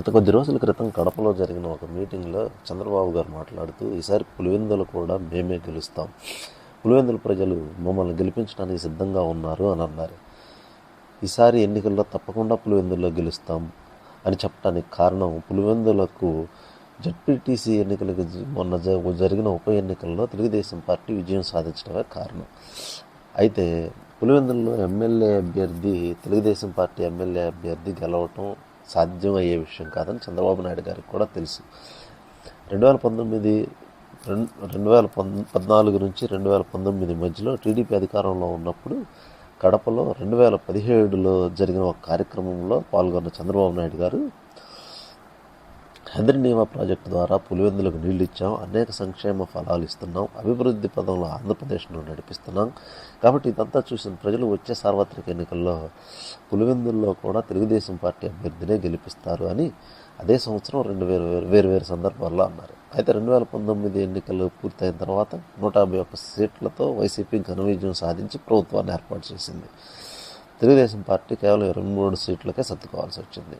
గత కొద్ది రోజుల క్రితం కడపలో జరిగిన ఒక మీటింగ్లో చంద్రబాబు గారు మాట్లాడుతూ ఈసారి పులివెందులు కూడా మేమే గెలుస్తాం. పులివెందుల ప్రజలు మమ్మల్ని గెలిపించడానికి సిద్ధంగా ఉన్నారు అని అన్నారు. ఈసారి ఎన్నికల్లో తప్పకుండా పులివెందుల్లో గెలుస్తాం అని చెప్పడానికి కారణం పులివెందులకు జడ్పీటీసీ ఎన్నికలకు మొన్న జ- జరిగిన ఉప ఎన్నికల్లో తెలుగుదేశం పార్టీ విజయం సాధించడమే కారణం. అయితే పులివెందుల్లో ఎమ్మెల్యే అభ్యర్థి తెలుగుదేశం పార్టీ ఎమ్మెల్యే అభ్యర్థి గెలవటం సాధ్యమయ్యే విషయం కాదని చంద్రబాబు నాయుడు గారికి కూడా తెలుసు. రెండు వేల పంతొమ్మిది రెండు రెండు వేల పద్నాలుగు నుంచి రెండు వేల పంతొమ్మిది మధ్యలో టీడీపీ అధికారంలో ఉన్నప్పుడు కడపలో రెండు వేల పదిహేడులో జరిగిన ఒక కార్యక్రమంలో పాల్గొన్న చంద్రబాబు నాయుడు గారు హెదరినీవా ప్రాజెక్టు ద్వారా పులివెందులకు నీళ్ళు ఇచ్చాం అనేక సంక్షేమ ఫలాలు ఇస్తున్నాం. అభివృద్ధి పదంలో ఆంధ్రప్రదేశ్ను నడిపిస్తున్నాం. కాబట్టి ఇదంతా చూసిన ప్రజలు వచ్చే సార్వత్రిక ఎన్నికల్లో పులివెందుల్లో కూడా తెలుగుదేశం పార్టీ అభ్యర్థినే గెలిపిస్తారు అని అదే సంవత్సరం రెండు వేరు వేరు వేరు సందర్భాల్లో అన్నారు. అయితే రెండు వేల పంతొమ్మిది ఎన్నికలు పూర్తయిన తర్వాత నూట యాభై ఒక్క సీట్లతో వైసీపీ ఘన విజయం సాధించి ప్రభుత్వాన్ని ఏర్పాటు చేసింది. తెలుగుదేశం పార్టీ కేవలం ఇరవై మూడు సీట్లకే సర్దుకోవాల్సి వచ్చింది.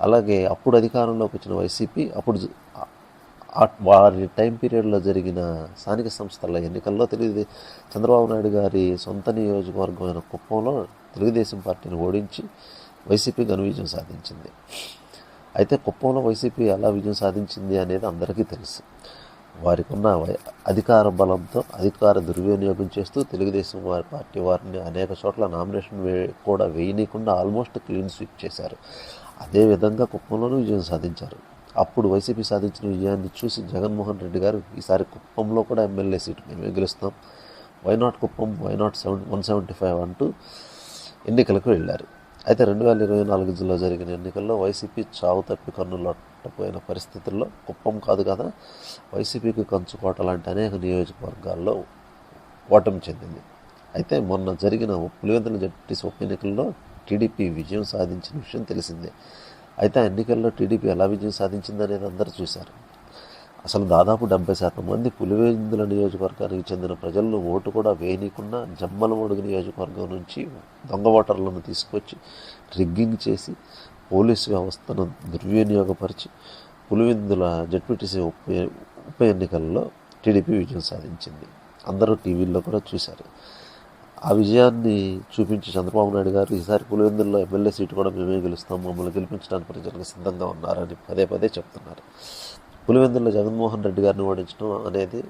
అలాగే అప్పుడు అధికారంలోకి వచ్చిన వైసీపీ అప్పుడు జ- వారి టైం పీరియడ్లో జరిగిన స్థానిక సంస్థల ఎన్నికల్లో తెలుగు చంద్రబాబు నాయుడు గారి సొంత నియోజకవర్గమైన కుప్పంలో తెలుగుదేశం పార్టీని ఓడించి వైసీపీ ఘన విజయం సాధించింది. అయితే కుప్పంలో వైసీపీ ఎలా విజయం సాధించింది అనేది అందరికీ తెలుసు. వారికి ఉన్న వై- అధికార బలంతో అధికార దుర్వినియోగం చేస్తూ తెలుగుదేశం వారి పార్టీ వారిని అనేక చోట్ల నామినేషన్ వే కూడా వేయనీయకుండా ఆల్మోస్ట్ క్లీన్ స్వీప్ చేశారు. అదేవిధంగా కుప్పంలోనూ విజయం సాధించారు. అప్పుడు వైసీపీ సాధించిన విజయాన్ని చూసి జగన్మోహన్ రెడ్డి గారు ఈసారి కుప్పంలో కూడా ఎమ్మెల్యే సీటు మేమే గెలుస్తాం why not Kuppam why not seven one seventy five అంటూ ఎన్నికలకు వెళ్ళారు. అయితే రెండు వేల ఇరవై నాలుగులో జరిగిన ఎన్నికల్లో వైసీపీ చావు తప్పి కన్నులట్టపోయిన పరిస్థితుల్లో కుప్పం కాదు కదా? వైసీపీకి కంచుకోట లాంటి అనేక నియోజకవర్గాల్లో ఓటమి చెందింది. అయితే మొన్న జరిగిన పులివెందుల జడ్పీటీసీ ఉప ఎన్నికల్లో టీడీపీ విజయం సాధించిన విషయం తెలిసిందే. అయితే ఆ ఎన్నికల్లో టీడీపీ ఎలా విజయం సాధించింది అనేది అందరూ చూశారు. అసలు దాదాపు డెబ్బై శాతం మంది పులివెందుల నియోజకవర్గానికి చెందిన ప్రజలను ఓటు కూడా వేయనీయకుండా జమ్మలమడుగు నియోజకవర్గం నుంచి దొంగ ఓటర్లను తీసుకొచ్చి రిగ్గింగ్ చేసి పోలీసు వ్యవస్థను దుర్వినియోగపరిచి పులివెందుల జడ్పీటీసీ ఉప ఉప ఎన్నికల్లో టీడీపీ విజయం సాధించింది. అందరూ టీవీల్లో కూడా చూశారు. ఆ విజయాన్ని చూపించి చంద్రబాబు నాయుడు గారు ఈసారి పులివెందుల్లో ఎమ్మెల్యే సీటు కూడా మేమే గెలుస్తాం మమ్మల్ని గెలిపించడానికి ప్రజలకు సిద్ధంగా ఉన్నారని పదే పదే చెప్తున్నారు. పులివెందుల జగన్మోహన్ రెడ్డి గారిని ఓడించడం అనేది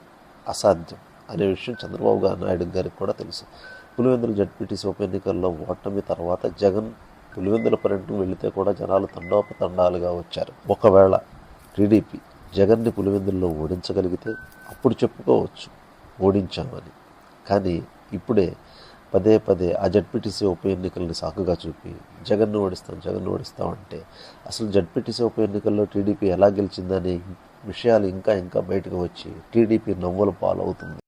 అసాధ్యం అనే విషయం చంద్రబాబు గారు నాయుడు గారికి కూడా తెలుసు. పులివెందుల జడ్పీటీసీ ఉప ఎన్నికల్లో ఓటమి తర్వాత జగన్ పులివెందుల పర్యటనకు వెళితే కూడా జనాలు తండోపతండాలుగా వచ్చారు. ఒకవేళ టీడీపీ జగన్ని పులివెందుల్లో ఓడించగలిగితే అప్పుడు చెప్పుకోవచ్చు ఓడించామని. కానీ ఇప్పుడే పదే పదే ఆ జడ్పీటీసీ ఉప ఎన్నికల్ని సాకుగా చూపి జగన్ను ఓడిస్తాం జగన్ను ఓడిస్తాం అంటే అసలు జడ్పీటీసీ ఉప ఎన్నికల్లో టీడీపీ ఎలా గెలిచిందనే విషయాలు ఇంకా ఇంకా బయటకు వచ్చి టీడీపీ నవ్వుల పాలవుతుంది.